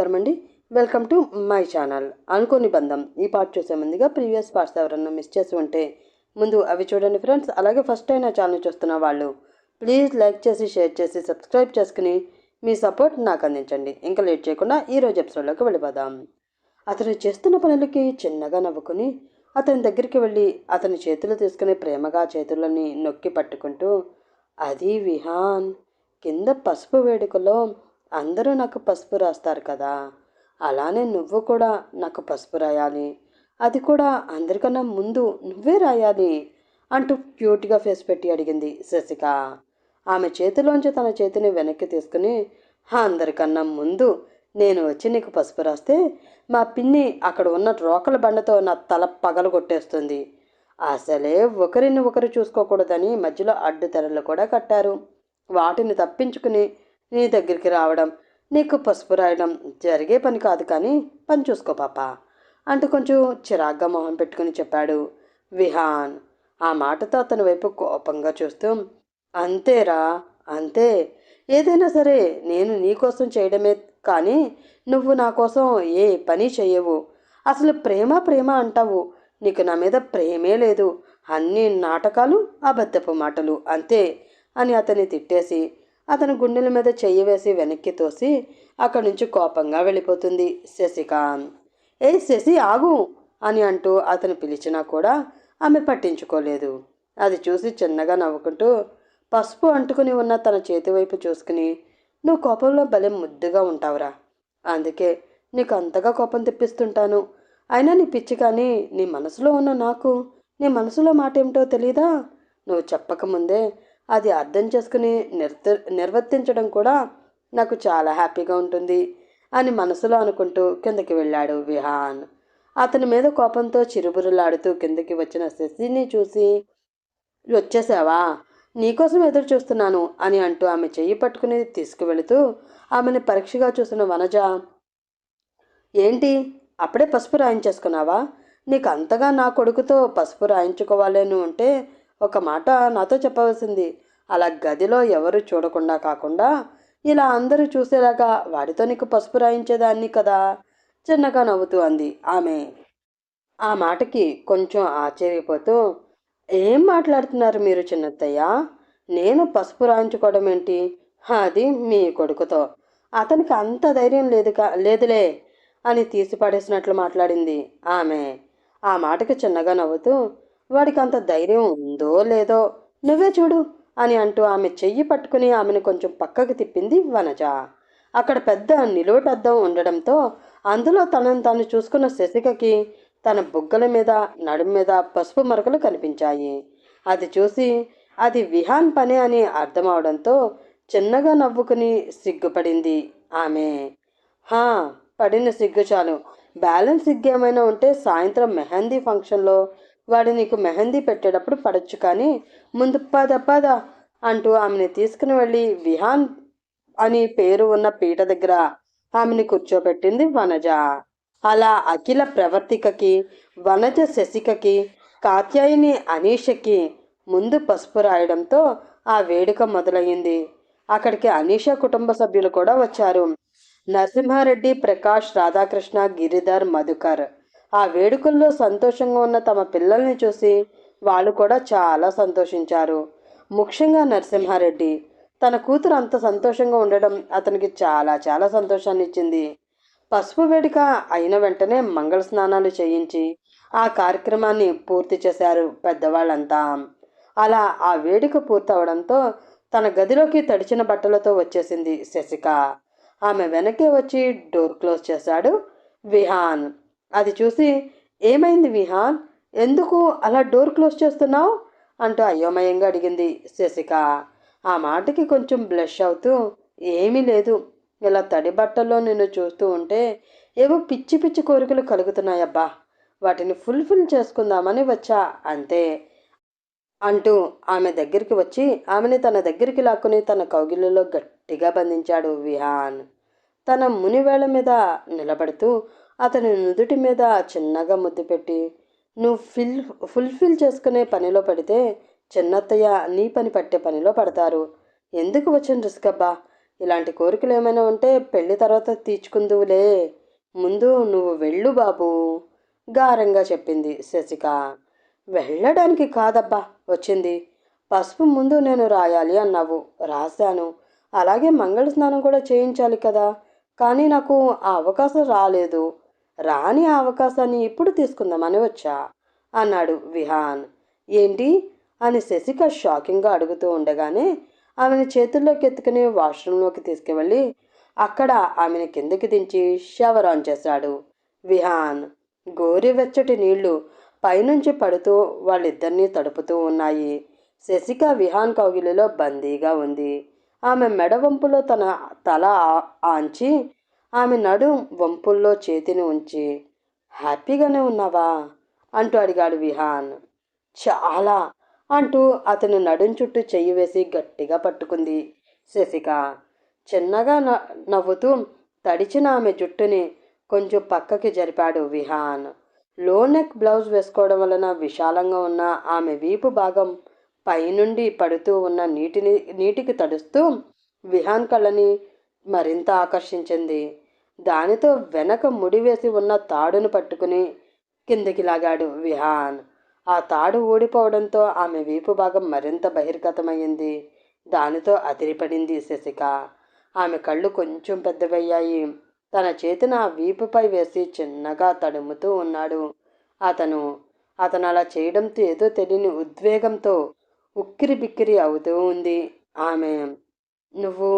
నమస్కారం అండి. Welcome to my channel. అనుకోని బంధం. ఈ పార్ట్ చూసే ముందుగా ప్రీవియస్ పార్ట్స్ ఎవరన్నా మిస్ చేసి ఉంటే ముందు అవి చూడండి ఫ్రెండ్స్. అలాగే ఫస్ట్ టైం నా ఛానల్ చూస్తున్న వాళ్ళు ప్లీజ్ లైక్ చేసి షేర్ చేసి సబ్స్క్రైబ్ చేసుకుని మీ సపోర్ట్ నాకు అందించండి. ఇంకా లేట్ చేయకుండా ఈరోజు ఎపిసోడ్లోకి వెళ్ళిపోదాం. అతను చేస్తున్న పనులకి చిన్నగా నవ్వుకుని అతని దగ్గరికి వెళ్ళి అతని చేతులు తీసుకుని ప్రేమగా చేతులని నొక్కి పట్టుకుంటూ అది విహాన్ కింద పసుపు వేడుకలో అందరూ నాకు పసుపు రాస్తారు కదా. అలానే నువ్వు కూడా నాకు పసుపు రాయాలి. అది కూడా అందరికన్నా ముందు నువ్వే రాయాలి అంటూ క్యూట్గా ఫేస్ పెట్టి అడిగింది శశిక. ఆమె చేతిలోంచి తన చేతిని వెనక్కి తీసుకుని అందరికన్నా ముందు నేను వచ్చి నీకు పసుపు రాస్తే మా పిన్ని అక్కడ ఉన్న రోకల బండతో నా తల పగలు కొట్టేస్తుంది. అసలే ఒకరిని ఒకరు చూసుకోకూడదని మధ్యలో అడ్డు తెరలు కూడా కట్టారు. వాటిని తప్పించుకుని నీ దగ్గరికి రావడం నీకు పసుపు రాయడం జరిగే పని కాదు కానీ పని చూసుకో పాప అంటూ కొంచెం చిరాగ్గా మొహం పెట్టుకుని చెప్పాడు విహాన్. ఆ మాటతో అతని వైపు కోపంగా చూస్తూ అంతేరా అంతే. ఏదైనా సరే నేను నీకోసం చేయడమే కానీ నువ్వు నా కోసం ఏ పని చేయవు అసలు ప్రేమ ప్రేమ అంటావు. నీకు నా మీద ప్రేమే లేదు. అన్ని నాటకాలు అబద్ధపు మాటలు అంతే అని అతన్ని తిట్టేసి అతను గుండెల మీద చెయ్యి వేసి వెనక్కి తోసి అక్కడి నుంచి కోపంగా వెళ్ళిపోతుంది. శశికాంత్ ఏ శశి ఆగు! అని అంటూ అతను పిలిచినా కూడా ఆమె పట్టించుకోలేదు. అది చూసి చిన్నగా నవ్వుకుంటూ పసుపు అంటుకుని ఉన్న తన చేతి వైపు చూసుకుని నువ్వు కోపంలో భలే ముద్దుగా ఉంటావురా. అందుకే నీకు అంతగా కోపం తెప్పిస్తుంటాను. అయినా నీ పిచ్చి కానీ నీ మనసులో ఉన్న నాకు నీ మనసులో మాట ఏమిటో తెలీదా? నువ్వు చెప్పకముందే అది అర్థం చేసుకుని నిర్త నిర్వర్తించడం కూడా నాకు చాలా హ్యాపీగా ఉంటుంది అని మనసులో అనుకుంటూ కిందకి వెళ్ళాడు విహాన్. అతని మీద కోపంతో చిరుబురులాడుతూ కిందకి వచ్చిన శశిని చూసి వచ్చేసావా? నీకోసం ఎదురు చూస్తున్నాను అని అంటూ ఆమె చెయ్యి పట్టుకుని తీసుకువెళుతూ ఆమెను పరీక్షగా చూసిన వనజ ఏంటి? అప్పుడే పసుపు రాయించేసుకున్నావా? నీకు అంతగా నా కొడుకుతో పసుపు రాయించుకోవాలని ఉంటే ఒక మాట నాతో చెప్పవలసింది. అలా గదిలో ఎవరు చూడకుండా కాకుండా ఇలా అందరూ చూసేలాగా వాడితో నీకు పసుపు రాయించేదాన్ని కదా? చిన్నగా నవ్వుతూ అంది ఆమె. ఆ మాటకి కొంచెం ఆశ్చర్యపోతూ ఏం మాట్లాడుతున్నారు మీరు చిన్నత్తయ్య? నేను పసుపు రాయించుకోవడం ఏంటి? అది మీ కొడుకుతో. అతనికి అంత ధైర్యం లేదు కా లేదులే అని తీసిపడేసినట్లు మాట్లాడింది ఆమె. ఆ మాటకి చిన్నగా నవ్వుతూ వాడికి అంత ధైర్యం ఉందో లేదో నువ్వే చూడు. అని అంటూ ఆమె చెయ్యి పట్టుకుని ఆమెను కొంచెం పక్కకు తిప్పింది వనజ. అక్కడ పెద్ద నిలువటద్దం ఉండడంతో అందులో తనను తాను చూసుకున్న శశికకి తన బుగ్గల మీద నడుము మీద పసుపు మరకలు కనిపించాయి. అది చూసి అది విహాన్ పని అని అర్థమవడంతో చిన్నగా నవ్వుకుని సిగ్గుపడింది ఆమె. హా పడిన సిగ్గు చాలు. బ్యాలెన్స్ సిగ్గు ఏమైనా ఉంటే సాయంత్రం మెహందీ ఫంక్షన్లో వాడు నీకు మెహందీ పెట్టేటప్పుడు పడచ్చు కానీ ముందు పద పద అంటూ ఆమెని తీసుకుని వెళ్ళి విహాన్ అని పేరు ఉన్న పీట దగ్గర ఆమెని కూర్చోబెట్టింది వనజ. అలా అఖిల ప్రవర్తికకి వనజ శశికకి కాత్యాయిని అనీషకి ముందు పసుపు రాయడంతో ఆ వేడుక మొదలయ్యింది. అక్కడికి అనీష కుటుంబ సభ్యులు కూడా వచ్చారు. నరసింహారెడ్డి ప్రకాష్ రాధాకృష్ణ గిరిధర్ మధుకర్. ఆ వేడుకల్లో సంతోషంగా ఉన్న తమ పిల్లల్ని చూసి వాళ్ళు కూడా చాలా సంతోషించారు. ముఖ్యంగా నరసింహారెడ్డి. తన కూతురు అంత సంతోషంగా ఉండడం అతనికి చాలా చాలా సంతోషాన్ని ఇచ్చింది పసుపు వేడుక అయిన వెంటనే మంగళ స్నానాలు చేయించి ఆ కార్యక్రమాన్ని పూర్తి చేశారు పెద్దవాళ్ళంతా. అలా ఆ వేడుక పూర్తవడంతో తన గదిలోకి తడిచిన బట్టలతో వచ్చేసింది శశిక. ఆమె వెనకే వచ్చి డోర్ క్లోజ్ చేశాడు విహాన్. అది చూసి ఏమైంది విహాన్? ఎందుకు అలా డోర్ క్లోజ్ చేస్తున్నావు? అంటూ అయోమయంగా అడిగింది శశిక. ఆ మాటకి కొంచెం బ్లష్ అవుతూ ఏమీ లేదు. ఇలా తడి బట్టల్లో నిన్ను చూస్తూ ఉంటే ఏవో పిచ్చి పిచ్చి కోరికలు కలుగుతున్నాయబ్బా. వాటిని ఫుల్ఫిల్ చేసుకుందామని వచ్చా అంతే అంటూ ఆమె దగ్గరికి వచ్చి ఆమెని తన దగ్గరికి లాక్కుని తన కౌగిలిలో గట్టిగా బంధించాడు విహాన్. తన మునివేళ మీద నిలబడుతూ అతని నుదుటి మీద చిన్నగా ముద్దు పెట్టి నువ్వు ఫిల్ ఫుల్ఫిల్ చేసుకునే పనిలో పడితే చిన్నత్తయ్య నీ పని పట్టే పనిలో పడతారు. ఎందుకు వచ్చిన రిస్క్ అబ్బా? ఇలాంటి కోరికలు ఏమైనా ఉంటే పెళ్ళి తర్వాత తీర్చుకుందువులే. ముందు నువ్వు వెళ్ళు బాబు గారంగా చెప్పింది శశిక. వెళ్ళడానికి కాదబ్బా వచ్చింది. పసుపు ముందు నేను రాయాలి అన్నావు. రాశాను. అలాగే మంగళ స్నానం కూడా చేయించాలి కదా. కానీ నాకు ఆ అవకాశం రాలేదు. రాని అవకాశాన్ని ఇప్పుడు తీసుకుందామని వచ్చా? అన్నాడు విహాన్. ఏంటి? అని శశిక షాకింగ్గా అడుగుతూ ఉండగానే ఆమెను చేతుల్లోకి ఎత్తుకుని వాష్రూంలోకి తీసుకువెళ్ళి అక్కడ ఆమెను కిందకి దించి షవర్ ఆన్ చేశాడు. విహాన్ గోరువెచ్చటి నీళ్ళు పైనుంచి పడుతూ వాళ్ళిద్దరినీ తడుపుతూ ఉన్నాయి. శశిక విహాన్ కౌగిలిలో బందీగా ఉంది. ఆమె మెడవంపులో తన తల ఆ- ఆంచి ఆమె నడు వంపుల్లో చేతిని ఉంచి హ్యాపీగానే ఉన్నావా? అంటూ అడిగాడు విహాన్. చాలా అంటూ అతని నడుం చుట్టూ చెయ్యి వేసి గట్టిగా పట్టుకుంది శశిక. చిన్నగా నవ్వుతూ తడిచిన ఆమె జుట్టుని కొంచెం పక్కకి జరిపాడు విహాన్. లో నెక్ బ్లౌజ్ వేసుకోవడం వలన విశాలంగా ఉన్న ఆమె వీపు భాగం పైనుండి పడుతూ ఉన్న నీటిని నీటికి తడుస్తూ విహాన్ కళ్ళని మరింత ఆకర్షించింది. దానితో వెనక ముడివేసి ఉన్న తాడును పట్టుకుని కిందికి లాగాడు విహాన్. ఆ తాడు ఊడిపోవడంతో ఆమె వీపు భాగం మరింత బహిర్గతమయ్యింది. దానితో అదిరిపడింది శశిక. ఆమె కళ్ళు కొంచెం పెద్దవయ్యాయి. తన చేతిని ఆ వీపుపై వేసి చిన్నగా తడుముతూ ఉన్నాడు. అతను అతను అలా చేయడంతో ఏదో తెలియని ఉద్వేగంతో ఉక్కిరి బిక్కిరి అవుతూ ఉంది. ఆమె నువ్వు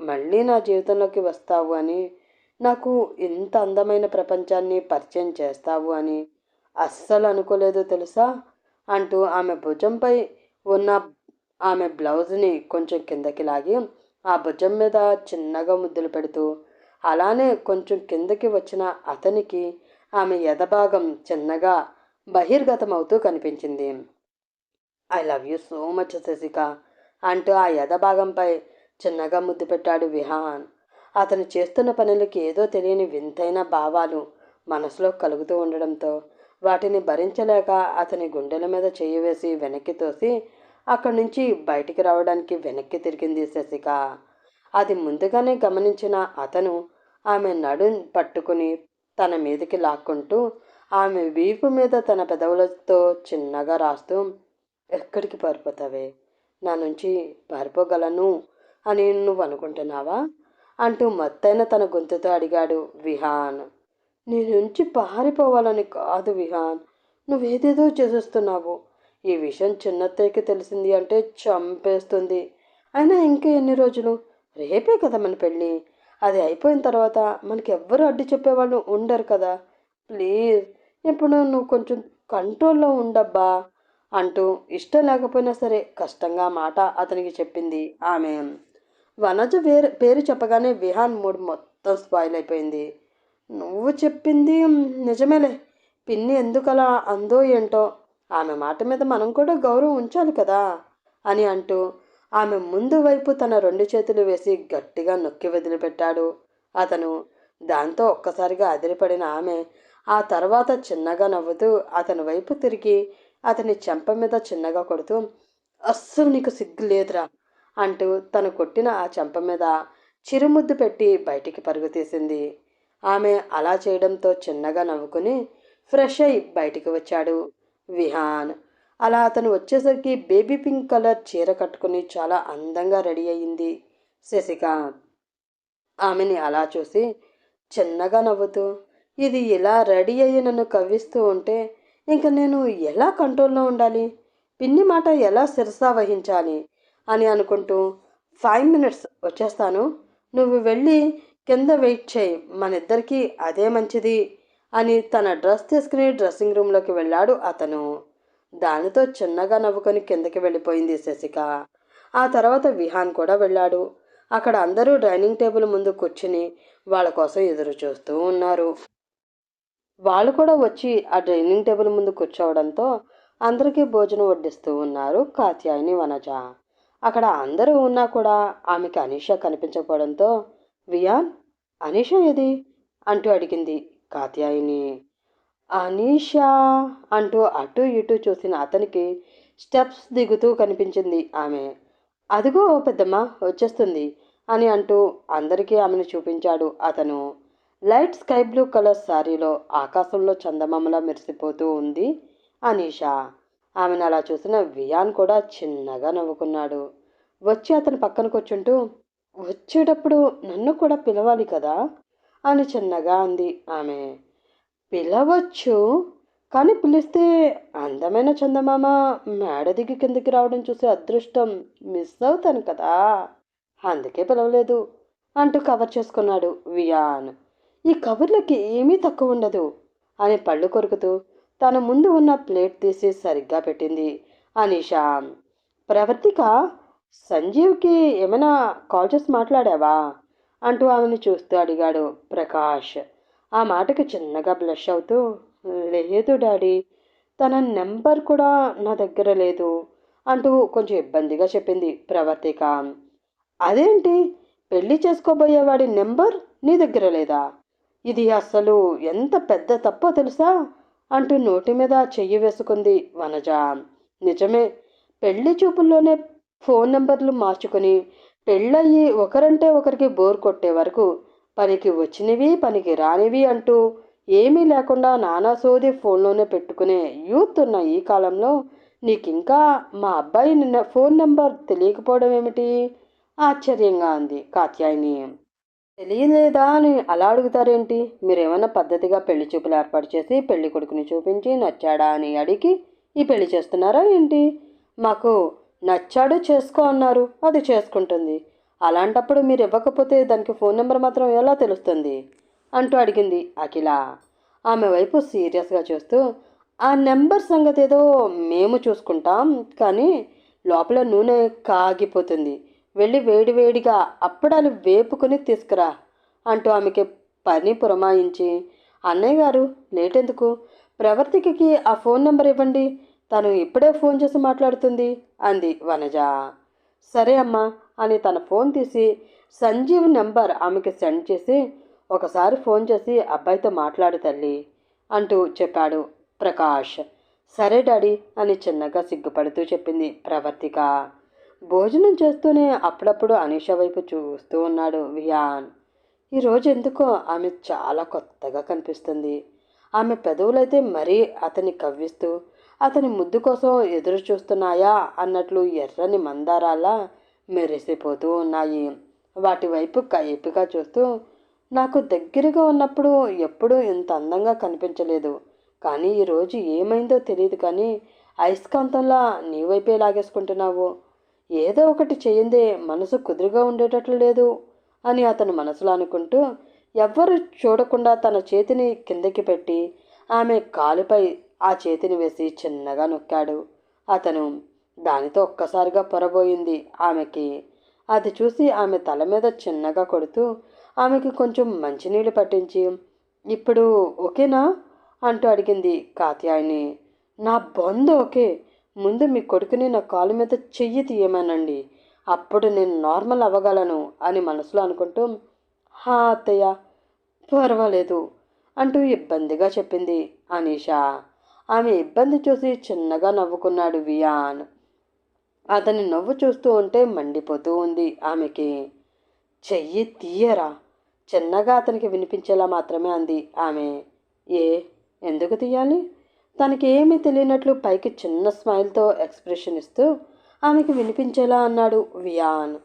మళ్ళీ నా జీవితంలోకి వస్తావు అని నాకు ఇంత అందమైన ప్రపంచాన్ని పరిచయం చేస్తావు అని అస్సలు అనుకోలేదు తెలుసా? అంటూ ఆమె భుజంపై ఉన్న ఆమె బ్లౌజ్ని కొంచెం కిందకి లాగి ఆ భుజం మీద చిన్నగా ముద్దులు పెడుతూ అలానే కొంచెం కిందకి వచ్చిన అతనికి ఆమె ఎదభాగం చిన్నగా బహిర్గతమవుతూ కనిపించింది. I love you so much Shashika అంటూ ఆ ఎదభాగంపై చిన్నగా ముద్దు పెట్టాడు విహాన్. అతను చేస్తున్న పనులకి ఏదో తెలియని వింతైన భావాలు మనసులో కలుగుతూ ఉండడంతో వాటిని భరించలేక అతని గుండెల మీద చెయ్యి వేసి వెనక్కి తోసి అక్కడి నుంచి బయటికి రావడానికి వెనక్కి తిరిగింది శశిక. అది ముందుగానే గమనించిన అతను ఆమె నడు పట్టుకుని తన మీదకి లాక్కుంటూ ఆమె వీపు మీద తన పెదవులతో చిన్నగా రాస్తూ ఎక్కడికి పారిపోతావే? నా నుంచి పారిపోగలను? అని నువ్వు అనుకుంటున్నావా? అంటూ మత్తైన తన గొంతుతో అడిగాడు విహాన్. నీ నుంచి పారిపోవాలని కాదు విహాన్. నువ్వేదేదో చేసేస్తున్నావు. ఈ విషయం చిన్నత్తయ్యకి తెలిసింది అంటే చంపేస్తుంది. అయినా ఇంకా ఎన్ని రోజులు? రేపే కదా మన పెళ్ళి. అది అయిపోయిన తర్వాత మనకి ఎవ్వరు అడ్డు చెప్పేవాళ్ళు ఉండరు కదా. ప్లీజ్ ఇప్పుడు నువ్వు కొంచెం కంట్రోల్లో ఉండబ్బా అంటూ ఇష్టం లేకపోయినా సరే కష్టంగా మాట అతనికి చెప్పింది ఆమె. వనజ వేరు పేరు చెప్పగానే విహాన్ మూడ్ మొత్తం స్పాయిల్ అయిపోయింది. నువ్వు చెప్పింది నిజమేలే. పిన్ని ఎందుకలా అందో ఏంటో ఆమె మాట మీద మనం కూడా గౌరవం ఉంచాలి కదా అని అంటూ ఆమె ముందు వైపు తన రెండు చేతులు వేసి గట్టిగా నొక్కి వదిలిపెట్టాడు. అతను దాంతో ఒక్కసారిగా అదిరిపడిన ఆమె ఆ తర్వాత చిన్నగా నవ్వుతూ అతని వైపు తిరిగి అతని చెంప మీద చిన్నగా కొడుతూ అస్సలు నీకు సిగ్గు లేదురా. అంటూ తను కొట్టిన ఆ చెంప మీద చిరుముద్దు పెట్టి బయటికి పరుగు తీసింది. ఆమె అలా చేయడంతో చిన్నగా నవ్వుకుని ఫ్రెష్ అయి బయటికి వచ్చాడు విహాన్. అలా అతను వచ్చేసరికి బేబీ పింక్ కలర్ చీర కట్టుకుని చాలా అందంగా రెడీ అయ్యింది శశిక. ఆమెని అలా చూసి చిన్నగా నవ్వుతూ ఇది ఇలా రెడీ అయ్యి నన్ను కవ్విస్తూ ఉంటే ఇంక నేను ఎలా కంట్రోల్లో ఉండాలి? పిన్ని మాట ఎలా శిరసా వహించాలి? అని అనుకుంటూ ఫైవ్ మినిట్స్ వచ్చేస్తాను. నువ్వు వెళ్ళి కింద వెయిట్ చేయి. మనిద్దరికీ అదే మంచిది అని తన డ్రెస్ తీసుకుని డ్రెస్సింగ్ రూమ్లోకి వెళ్ళాడు అతను. దానితో చిన్నగా నవ్వుకొని కిందకి వెళ్ళిపోయింది శశిక. ఆ తర్వాత విహాన్ కూడా వెళ్ళాడు. అక్కడ అందరూ డైనింగ్ టేబుల్ ముందు కూర్చుని వాళ్ళ కోసం ఎదురు చూస్తూ ఉన్నారు. వాళ్ళు కూడా వచ్చి ఆ డైనింగ్ టేబుల్ ముందు కూర్చోవడంతో అందరికీ భోజనం వడ్డిస్తూ ఉన్నారు కాత్యాయని వనజ. అక్కడ అందరూ ఉన్నా కూడా ఆమెకి అనీష కనిపించకపోవడంతో వియాన్ అనీష ఏది? అంటూ అడిగింది కాత్యాయిని. అనీషా అంటూ అటు ఇటు చూసిన అతనికి స్టెప్స్ దిగుతూ కనిపించింది ఆమె. అదిగో పెద్దమ్మ వచ్చేస్తుంది అని అంటూ అందరికీ ఆమెను చూపించాడు అతను. లైట్ స్కై బ్లూ కలర్ శారీలో ఆకాశంలో చందమామలా మెరిసిపోతూ ఉంది అనీషా. ఆమెను అలా చూసిన వియాన్ కూడా చిన్నగా నవ్వుకున్నాడు. వచ్చి అతని పక్కన కూర్చుంటూ వచ్చేటప్పుడు నన్ను కూడా పిలవాలి కదా? అని చిన్నగా అంది ఆమె. పిలవచ్చు కానీ పిలిస్తే అందమైన చందమామ మేడ దిగి కిందకి రావడం చూసే అదృష్టం మిస్ అవుతాను కదా? అందుకే పిలవలేదు అంటూ కవర్ చేసుకున్నాడు వియాన్. ఈ కవర్లకి ఏమీ తక్కువ ఉండదు అని పళ్ళు కొరుకుతూ తన ముందు ఉన్న ప్లేట్ తీసి సరిగ్గా పెట్టింది. అనీషా ప్రవర్తిక సంజీవ్కి ఏమైనా కాల్ చేసి మాట్లాడావా? అంటూ ఆమెను చూస్తూ అడిగాడు ప్రకాష్. ఆ మాటకి చిన్నగా బ్లష్ అవుతూ లేదు డాడీ తన నెంబర్ కూడా నా దగ్గర లేదు అంటూ కొంచెం ఇబ్బందిగా చెప్పింది ప్రవర్తిక. అదేంటి? పెళ్ళి చేసుకోబోయేవాడి నెంబర్ నీ దగ్గర లేదా? ఇది అసలు ఎంత పెద్ద తప్పో తెలుసా? అంటూ నోటి మీద చెయ్యి వేసుకుంది వనజ. నిజమే పెళ్ళి చూపుల్లోనే ఫోన్ నెంబర్లు మార్చుకొని పెళ్ళయ్యి ఒకరంటే ఒకరికి బోర్ కొట్టే వరకు పనికి వచ్చినవి పనికి రానివి అంటూ ఏమీ లేకుండా నానా సోది ఫోన్లోనే పెట్టుకునే యూత్ ఉన్న ఈ కాలంలో నీకింకా మా అబ్బాయి నిన్న ఫోన్ నెంబర్ తెలియకపోవడం ఏమిటి ఆశ్చర్యంగా ఉంది కాత్యాయిని. తెలియలేదా అని అలా అడుగుతారేంటి? మీరేమన్నా పద్ధతిగా పెళ్ళి చూపులు ఏర్పాటు చేసి పెళ్ళి కొడుకుని చూపించి నచ్చాడా అని అడిగి ఈ పెళ్ళి చేస్తున్నారా ఏంటి? మాకు నచ్చాడు చేసుకో అన్నారు అది చేసుకుంటుంది. అలాంటప్పుడు మీరు ఇవ్వకపోతే దానికి ఫోన్ నెంబర్ మాత్రం ఎలా తెలుస్తుంది? అంటూ అడిగింది అఖిల. ఆమె వైపు సీరియస్గా చూస్తూ ఆ నెంబర్ సంగతి ఏదో మేము చూసుకుంటాం కానీ లోపల నూనె కాగిపోతుంది. వెళ్ళి వేడివేడిగా అప్పడాలు వేపుకొని తీసుకురా అంటూ ఆమెకి పని పురమాయించి అన్నయ్య గారు లేటెందుకు? ప్రవర్తికకి ఆ ఫోన్ నెంబర్ ఇవ్వండి. తను ఇప్పుడే ఫోన్ చేసి మాట్లాడుతుంది అంది వనజ. సరే అమ్మా అని తన ఫోన్ తీసి సంజీవ్ నెంబర్ ఆమెకి సెండ్ చేసి ఒకసారి ఫోన్ చేసి అబ్బాయితో మాట్లాడు తల్లి అంటూ చెప్పాడు ప్రకాష్. సరే డాడీ అని చిన్నగా సిగ్గుపడుతూ చెప్పింది ప్రవర్తిక. భోజనం చేస్తూనే అప్పుడప్పుడు అనీష వైపు చూస్తూ ఉన్నాడు వియాన్ ఈరోజు ఎందుకో ఆమె చాలా కొత్తగా కనిపిస్తుంది. ఆమె పెదవులైతే మరీ అతన్ని కవ్విస్తూ అతని ముద్దు కోసం ఎదురు చూస్తున్నాయా అన్నట్లు ఎర్రని మందారాలా మెరిసిపోతూ ఉన్నాయి. వాటి వైపు కైపుగా చూస్తూ నాకు దగ్గరగా ఉన్నప్పుడు ఎప్పుడూ ఇంత అందంగా కనిపించలేదు. కానీ ఈరోజు ఏమైందో తెలియదు కానీ అయస్కాంతంలా నీ వైపే లాగేసుకుంటున్నావు. ఏదో ఒకటి చేయిందే మనసు కుదురుగా ఉండేటట్లు లేదు అని అతను మనసులో అనుకుంటూ ఎవ్వరు చూడకుండా తన చేతిని కిందకి పెట్టి ఆమె కాలుపై ఆ చేతిని వేసి చిన్నగా నొక్కాడు. అతను దానితో ఒక్కసారిగా పొరబోయింది ఆమెకి. అది చూసి ఆమె తల మీద చిన్నగా కొడుతూ ఆమెకి కొంచెం మంచినీళ్ళు పట్టించి ఇప్పుడు ఓకేనా? అంటూ అడిగింది కాత్యాయని. నా బంధు ఓకే. ముందు మీ కొడుకుని నా కాలు మీద చెయ్యి తీయమనండి. అప్పుడు నేను నార్మల్ అవ్వగలను అని మనసులో అనుకుంటూ హా అత్తయ్య పర్వాలేదు అంటూ ఇబ్బందిగా చెప్పింది అనీషా. ఆమె ఇబ్బంది చూసి చిన్నగా నవ్వుకున్నాడు వియాన్. అతని నవ్వు చూస్తూ ఉంటే మండిపోతూ ఉంది ఆమెకి. చెయ్యి తీయరా? చిన్నగా అతనికి వినిపించేలా మాత్రమే అంది ఆమె. ఏ? ఎందుకు తీయాలి? తనకి ఏమీ తెలియనట్లు పైకి చిన్న స్మైల్తో ఎక్స్ప్రెషన్ ఇస్తూ ఆమెకి వినిపించేలా అన్నాడు వియాన్.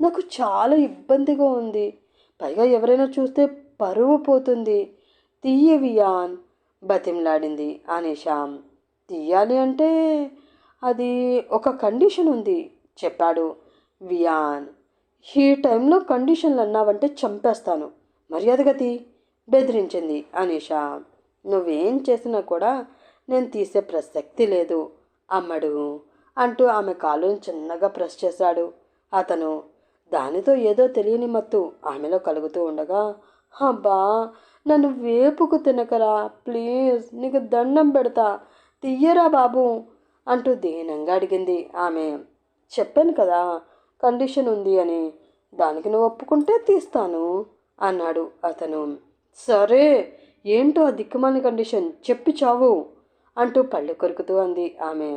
నాకు చాలా ఇబ్బందిగా ఉంది. పైగా ఎవరైనా చూస్తే పరువు పోతుంది. తీయ వియాన్ బతిమలాడింది అనేషాం తీయాలి అంటే అది ఒక కండిషన్ ఉంది చెప్పాడు వియాన్. ఈ టైంలో కండిషన్లు అన్నావంటే చంపేస్తాను. మర్యాదగా తీ బెదిరించింది అనీషా నువ్వేం చేసినా కూడా నేను తీసే ప్రసక్తి లేదు. అమ్మడు! అంటూ ఆమె కాలుని చిన్నగా ప్రెస్ చేశాడు. అతను దానితో ఏదో తెలియని మత్తు ఆమెలో కలుగుతూ ఉండగా అబ్బా! నన్ను వేపుకు తినకరా! ప్లీజ్! నీకు దండం పెడతా! తీయరా బాబు! అంటూ దీనంగా అడిగింది ఆమె. చెప్పాను కదా! కండిషన్ ఉంది అని. దానికి నువ్వు ఒప్పుకుంటే తీస్తాను అన్నాడు అతను. సరే! ఏంటో ఆ దిక్కుమాలిన కండిషన్ చెప్పి చావు! అంటూ పళ్ళు కొరుకుతూ అంది. ఆమె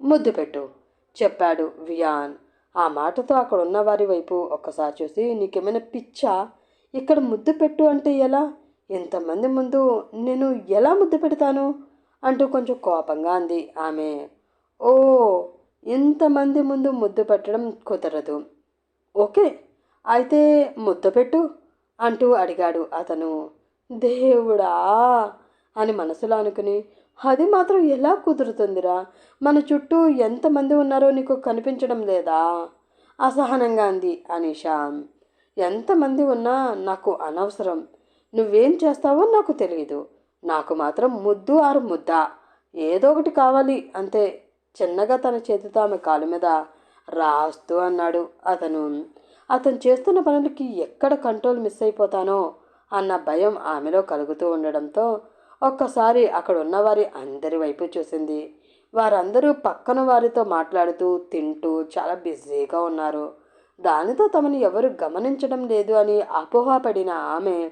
ముద్దు పెట్టు చెప్పాడు వియాన్. ఆ మాటతో అక్కడ ఉన్న వారి వైపు ఒక్కసారి చూసి నీకేమైనా పిచ్చా? ఇక్కడ ముద్దు పెట్టు అంటే ఎలా? ఇంతమంది ముందు నేను ఎలా ముద్దు పెడతాను? అంటూ కొంచెం కోపంగా అంది. ఆమె ఓ ఇంతమంది ముందు ముద్దు పెట్టడం కుదరదు. ఓకే అయితే ముద్దు పెట్టు అంటూ అడిగాడు అతను. దేవుడా అని మనసులో అనుకుని అది మాత్రం ఎలా కుదురుతుందిరా? మన చుట్టూ ఎంతమంది ఉన్నారో నీకు కనిపించడం లేదా? అసహనంగా అంది అనీషా. ఎంతమంది ఉన్నా నాకు అనవసరం. నువ్వేం చేస్తావో నాకు తెలియదు నాకు మాత్రం ముద్దు ఆరు ముద్ద. ఏదో ఒకటి కావాలి అంతే. చిన్నగా తన చేతితో ఆమె కాలు మీద రాస్తూ అన్నాడు అతను. అతను చేస్తున్న పనులకి ఎక్కడ కంట్రోల్ మిస్ అయిపోతానో అన్న భయం ఆమెలో కలుగుతూ ఉండడంతో ఒక్కసారి అక్కడ ఉన్నవారి అందరి వైపు చూసింది. వారందరూ పక్కన వారితో మాట్లాడుతూ తింటూ చాలా బిజీగా ఉన్నారు. దానితో తమను ఎవరు గమనించడం లేదు అని అపోహపడిన ఆమె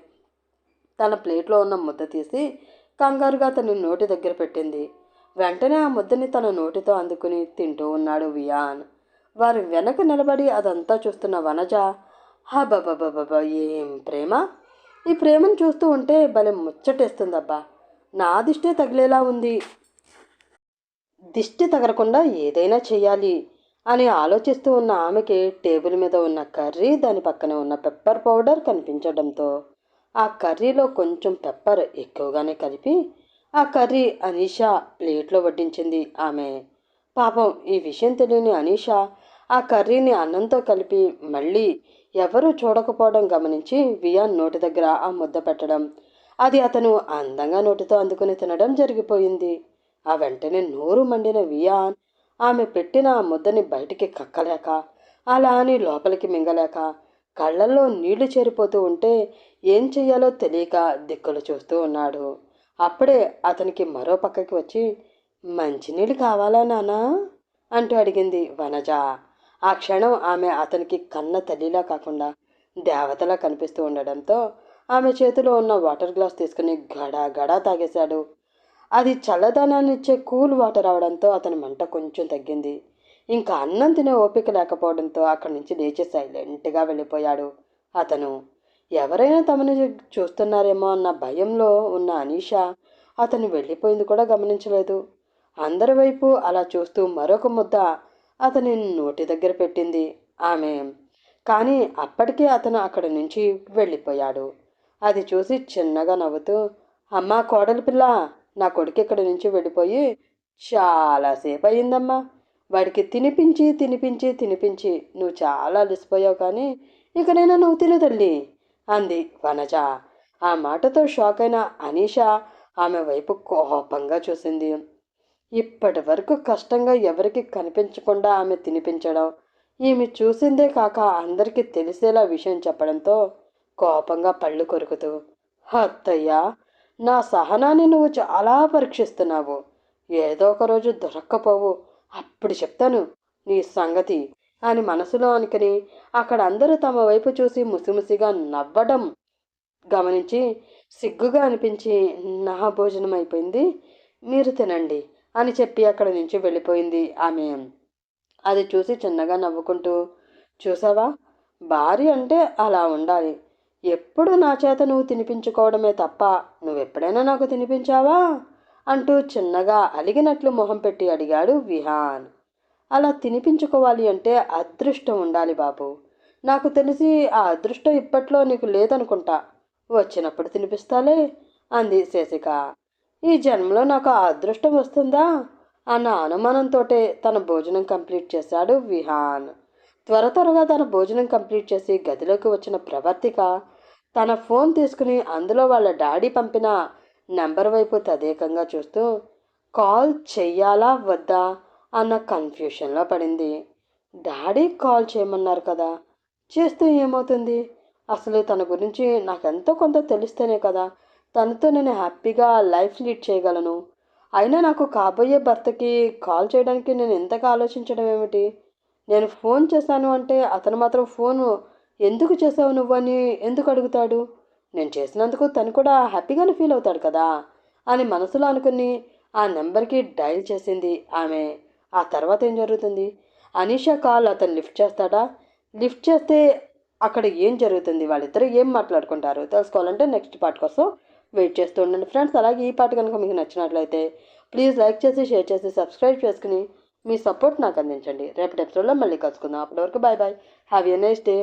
తన ప్లేట్లో ఉన్న ముద్ద తీసి కంగారుగా తన నోటి దగ్గర పెట్టింది. వెంటనే ఆ ముద్దని తన నోటితో అందుకుని తింటూ ఉన్నాడు వియాన్. వారి వెనక నిలబడి అదంతా చూస్తున్న వనజ హబబబబబ ఏం ప్రేమ? ఈ ప్రేమను చూస్తూ ఉంటే భలే ముచ్చటేస్తుందబ్బా. నా దిష్టే తగిలేలా ఉంది. దిష్టి తగలకుండా ఏదైనా చేయాలి అని ఆలోచిస్తూ ఉన్న ఆమెకి టేబుల్ మీద ఉన్న కర్రీ దాని పక్కన ఉన్న పెప్పర్ పౌడర్ కనిపించడంతో ఆ కర్రీలో కొంచెం పెప్పర్ ఎక్కువగానే కలిపి ఆ కర్రీ అనీషా ప్లేట్లో వడ్డించింది ఆమె. పాపం ఈ విషయం తెలియని అనీషా ఆ కర్రీని అన్నంతో కలిపి మళ్ళీ ఎవరూ చూడకపోవడం గమనించి వియాన్ నోటి దగ్గర ఆ ముద్ద పెట్టడం అది అతను అందంగా నోటితో అందుకుని తినడం జరిగిపోయింది. ఆ వెంటనే నోరు మండిన వియాన్ ఆమె పెట్టిన ఆ ముద్దని బయటికి కక్కలేక అలా అని లోపలికి మింగలేక కళ్ళల్లో నీళ్ళు చేరిపోతూ ఉంటే ఏం చెయ్యాలో తెలియక దిక్కులు చూస్తూ ఉన్నాడు. అప్పుడే అతనికి మరో పక్కకి వచ్చి మంచినీళ్ళు కావాలా నానా అంటూ అడిగింది వనజ. ఆ క్షణం ఆమె అతనికి కన్న తల్లిలా కాకుండా దేవతలా కనిపిస్తూ ఉండడంతో ఆమె చేతిలో ఉన్న వాటర్ గ్లాస్ తీసుకుని గడా గడా తాగేశాడు. అది చల్లదనాన్ని ఇచ్చే కూల్ వాటర్ అవడంతో అతని మంట కొంచెం తగ్గింది. ఇంకా అన్నం తినే ఓపిక లేకపోవడంతో అక్కడి నుంచి లేచి సైలెంట్గా వెళ్ళిపోయాడు అతను. ఎవరైనా తమని చూస్తున్నారేమో అన్న భయంలో ఉన్న అనీషా అతను వెళ్ళిపోయింది కూడా గమనించలేదు. అందరి వైపు అలా చూస్తూ మరొక ముద్ద అతని నోటి దగ్గర పెట్టింది. ఆమె కానీ అప్పటికే అతను అక్కడి నుంచి వెళ్ళిపోయాడు. అది చూసి చిన్నగా నవ్వుతూ అమ్మా కోడలి పిల్ల నా కొడుకు ఇక్కడి నుంచి వెళ్ళిపోయి చాలాసేపు అయిందమ్మా వాడికి తినిపించి తినిపించి తినిపించి నువ్వు చాలా అలసిపోయావు కానీ ఇక నేను నువ్వు తిను తల్లి అంది వనజ. ఆ మాటతో షాక్ అయిన అనీష ఆమె వైపు కోపంగా చూసింది. ఇప్పటి వరకు కష్టంగా ఎవరికి కనిపించకుండా ఆమె తినిపించడం ఈమె చూసిందే కాక అందరికీ తెలిసేలా విషయం చెప్పడంతో కోపంగా పళ్ళు కొరుకుతూ అత్తయ్యా నా సహనాన్ని నువ్వు చాలా పరీక్షిస్తున్నావు. ఏదో ఒక రోజు దొరక్కపోవు. అప్పుడు చెప్తాను. నీ సంగతి అని మనసులో అనుకుని అక్కడ అందరూ తమ వైపు చూసి ముసిముసిగా నవ్వడం గమనించి సిగ్గుగా అనిపించి నా భోజనం అయిపోయింది. మీరు తినండి అని చెప్పి అక్కడ నుంచి వెళ్ళిపోయింది ఆమె. అది చూసి చిన్నగా నవ్వుకుంటూ చూసావా? భార్య అంటే అలా ఉండాలి. ఎప్పుడు నా చేత నువ్వు తినిపించుకోవడమే తప్ప నువ్వెప్పుడైనా నాకు తినిపించావా? అంటూ చిన్నగా అలిగినట్లు మొహం పెట్టి అడిగాడు విహాన్. అలా తినిపించుకోవాలి అంటే అదృష్టం ఉండాలి బాబు. నాకు తెలిసి ఆ అదృష్టం ఇప్పట్లో నీకు లేదనుకుంటా. వచ్చినప్పుడు తినిపిస్తాలే అంది శశిక. ఈ జన్మలో నాకు ఆ అదృష్టం వస్తుందా? అన్న అనుమానంతోటే తన భోజనం కంప్లీట్ చేశాడు విహాన్. త్వర త్వరగా తన భోజనం కంప్లీట్ చేసి గదిలోకి వచ్చిన ప్రవర్తిక తన ఫోన్ తీసుకుని అందులో వాళ్ళ డాడీ పంపిన నెంబర్ వైపు తదేకంగా చూస్తూ కాల్ చెయ్యాలా వద్దా? అన్న కన్ఫ్యూషన్లో పడింది. డాడీ కాల్ చేయమన్నారు కదా చేస్తే ఏమవుతుంది? అసలు తన గురించి నాకెంతో కొంత తెలిస్తేనే కదా తనతో నేను హ్యాపీగా లైఫ్ లీడ్ చేయగలను. అయినా నాకు కాబోయే భర్తకి కాల్ చేయడానికి నేను ఎంతగా ఆలోచించడం ఏమిటి? నేను ఫోన్ చేశాను అంటే అతను మాత్రం ఫోను ఎందుకు చేసావు నువ్వని ఎందుకు అడుగుతాడు? నేను చేసినందుకు తను కూడా హ్యాపీగానే ఫీల్ అవుతాడు కదా అని మనసులో అనుకుని ఆ నెంబర్కి డైల్ చేసింది ఆమె. ఆ తర్వాత ఏం జరుగుతుంది? అనీషా కాల్ అతను లిఫ్ట్ చేస్తాడా? లిఫ్ట్ చేస్తే అక్కడ ఏం జరుగుతుంది? వాళ్ళిద్దరు ఏం మాట్లాడుకుంటారు? తెలుసుకోవాలంటే నెక్స్ట్ పార్ట్ కోసం వెయిట్ చేస్తూ ఉండండి ఫ్రెండ్స్. అలాగే ఈ పాట కనుక మీకు నచ్చినట్లయితే ప్లీజ్ లైక్ చేసి షేర్ చేసి సబ్స్క్రైబ్ చేసుకుని మీ సపోర్ట్ నాకు అందించండి. రేపటి ఎపిసోడ్లో మళ్ళీ కలుసుకుందాం. అప్పటి వరకు bye bye have a nice day.